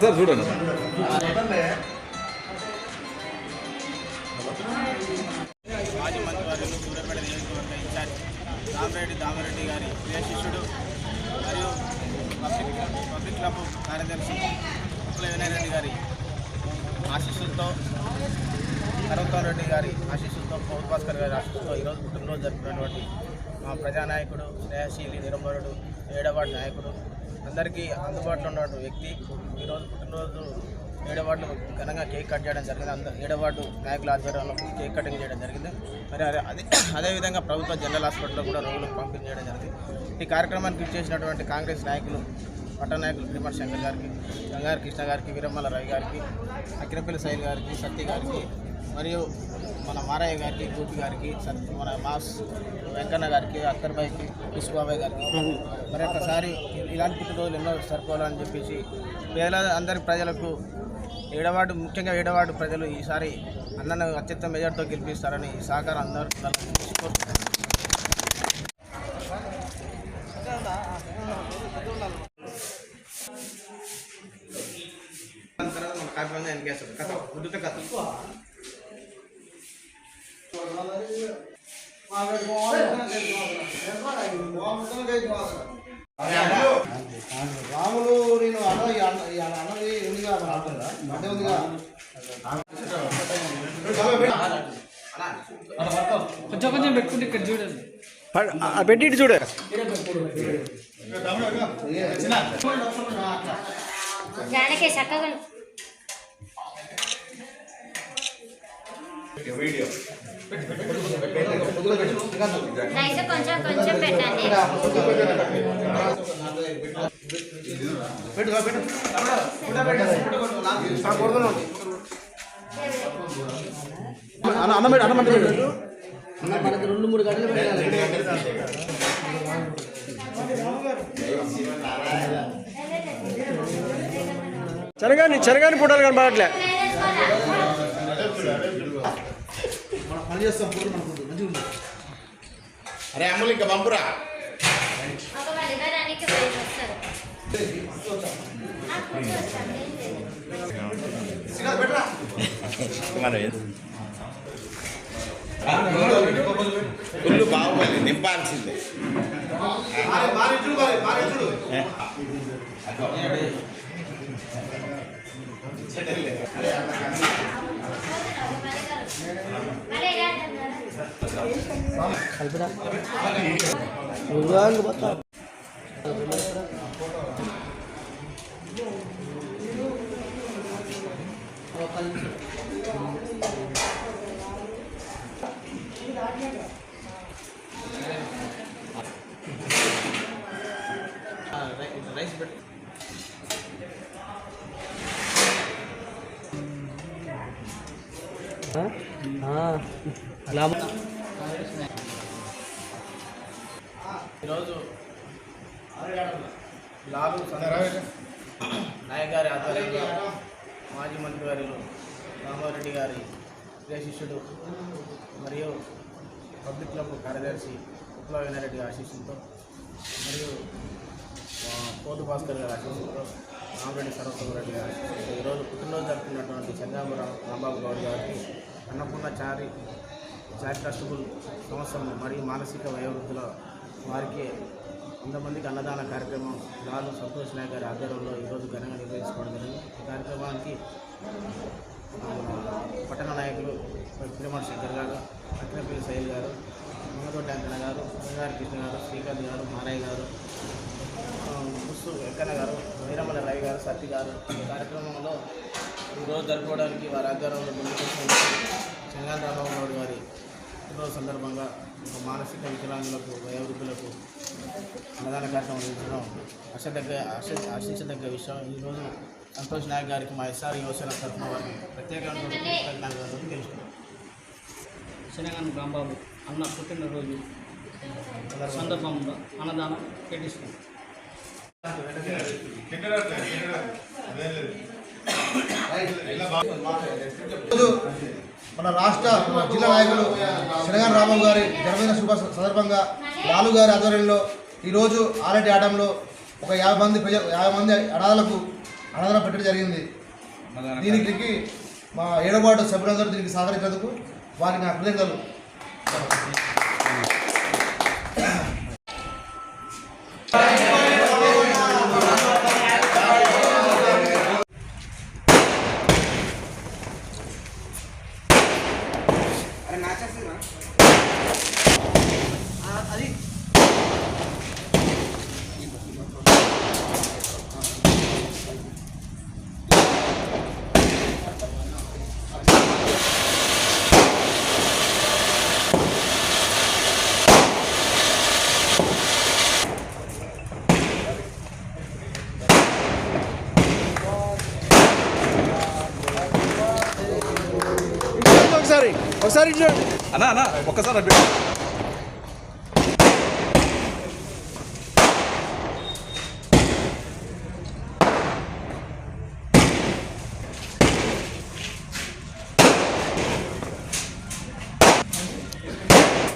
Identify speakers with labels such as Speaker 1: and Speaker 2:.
Speaker 1: Sir చూడండి.
Speaker 2: మాజీ మంత్రివర్యులు సూర్యాపేట నియోజకవర్గ ఇన్ఛార్జ్ రామరెడ్డి దామరెడ్డి గారి ప్రియ శిష్యుడు మరియు పబ్లిక్ పబ్లిక్ క్లబ్ కార్యదర్శి ఉప్పుల వినయరెడ్డి గారి ఆశీస్సులతో కరవతాన్ రెడ్డి గారి ఆశీస్సులతో పౌర్ భాస్కర్ గారి ఆశీస్సులతో ఈరోజు పుట్టినరోజు జరుపుకున్నటువంటి మా ప్రజానాయకుడు స్నేహశీలి నిరంబరుడు ఏడవాడు నాయకుడు. అందరికీ అందుబాటులో ఉన్నటువంటి వ్యక్తి. ఈరోజు పుట్టినరోజు ఏడవాళ్ళు ఘనంగా కేక్ కట్ చేయడం జరిగింది. అందరు ఏడవాడు నాయకుల ఆధ్వర్యంలో కేక్ కటింగ్ చేయడం జరిగింది. మరి అదే అదే అదేవిధంగా ప్రభుత్వ జనరల్ హాస్పిటల్లో కూడా రోగులకు పంపిణీ చేయడం జరిగింది. ఈ కార్యక్రమానికి ఇచ్చేసినటువంటి కాంగ్రెస్ నాయకులు పట్టనాయకులు నాయకులు శంకర్ గారికి గంగారు కృష్ణ గారికి వీరమ్మల రవి గారికి అక్కినపల్లి శైలి గారికి సత్య గారికి మరియు మన మారయ్య గారికి గోపి గారికి సత్ మన మాస్ వెంకన్న గారికి అక్కర్బాయికి విశ్వబాబాయ్ గారికి. మరి ఒక్కసారి ఇలాంటి పుట్టినరోజులు ఎన్నో సరిపోవాలని చెప్పేసి పేద అందరి ప్రజలకు ఏడవాడు ముఖ్యంగా ఏడవాడు ప్రజలు ఈసారి అన్నను అత్యంత మెజార్టీతో గెలిపిస్తారని ఈ సహకారం అందరూ కోరుతున్నాను కార్యక్రమం వెనకేస్తారు కథ ఉద్దుత కథ
Speaker 3: రాములు నేను అన్న అన్నది ఉందిగా అంటే ఉందిగా
Speaker 4: కొంచెం కొంచెం పెట్టుకుంటే ఇక్కడ చూడండి
Speaker 1: పెట్టి చూడే
Speaker 5: జానకి చక్కగా కొంచెం కొంచెం పెట్టండి.
Speaker 3: పెట్టు పెట్టు. అన్న అన్న పెట్టు అన్న మంట పెట్టు. అన్న మనకి రెండు మూడు గంటలు పెట్టాలి
Speaker 1: చెరగాని చెరగాని పుట్టాలి కనపడట్లే
Speaker 3: పని చేస్తాం మన ఫుడ్ మంచిగా ఉంది
Speaker 6: అరే అమ్ములు ఇంకా పంపురా.
Speaker 5: ఒక పది దానికి పోయి కదా.
Speaker 2: రైస్ పెట్టు ఈరోజు లాలు సంతోష్ నాయక్ గారి ఆధ్వర్యంలో మాజీ మంత్రివర్యులు రామారెడ్డి గారి శిష్యుడు మరియు పబ్లిక్ క్లబ్ కార్యదర్శి ఉప్లవ వినారెడ్డి ఆశీస్సులతో మరియు పోతు భాస్కర్ గారి ఆశీస్సులతో రామరెడ్డి సర్వస్వ రెడ్డి గారి ఈరోజు పుట్టినరోజు జరుపుకున్నటువంటి చంద్రాపురం రాంబాబు గౌడ్ గారికి అన్నపూర్ణ చారి చారిటబుల్ సంస్థలు మరియు మానసిక వయోవృద్ధుల వారికి వంద మందికి అన్నదాన కార్యక్రమం లాలు సంతోష్ నాయక్ గారి ఆధ్వర్యంలో ఈరోజు ఘనంగా నిర్వహించుకోవడం జరిగింది. ఈ కార్యక్రమానికి పట్టణ నాయకులు తిరుమల శంకర్ గారు అక్కినపల్లి శైల్ గారు మంగతోటి అంకణ గారు బంగారు కృష్ణ గారు శ్రీకాంత్ గారు మారయ్య గారు ముస్సు వెంకన్న గారు వీరమల రవి గారు సత్తి గారు ఈ కార్యక్రమంలో ఈరోజు జరుపుకోవడానికి వారి ఆధ్వర్యంలో ముందుకు చెంగాన్ రామబాబు గారి పుట్టినరోజు సందర్భంగా ఒక మానసిక వికలాంగులకు వయోవృద్ధులకు అన్నదాన కార్యక్రమం నిర్వహించడం ఆశదగ్గ ఆశ ఆశించదగ్గ విషయం ఈరోజు సంతోష్ నాయక్ గారికి మా ఎస్ఆర్ యువసేన తరఫున వారికి ప్రత్యేకంగా కృతజ్ఞతలు తెలుసుకున్నాం
Speaker 4: శనగాని రాంబాబు అన్న పుట్టినరోజు సందర్భంలో అన్నదానం పెట్టిస్తున్నాం.
Speaker 3: ఈరోజు మన రాష్ట్ర మన జిల్లా నాయకులు శనగాన రామం గారి జన్మదిన శుభ సందర్భంగా లాలు గారి ఆధ్వర్యంలో ఈరోజు ఆలటి ఆటంలో ఒక యాభై మంది ప్రజలు యాభై మంది అనాథలకు అన్నదానం పెట్టడం జరిగింది. దీనికి మా ఏడబాటు సభ్యులందరూ దీనికి సహకరించినందుకు వారికి నా కృతజ్ఞతలు.
Speaker 1: ఒకసారి ఒకసారి ఇటు ఒకసారి
Speaker 7: అన్నా అన్నా ఒక్కసారి అడ్డు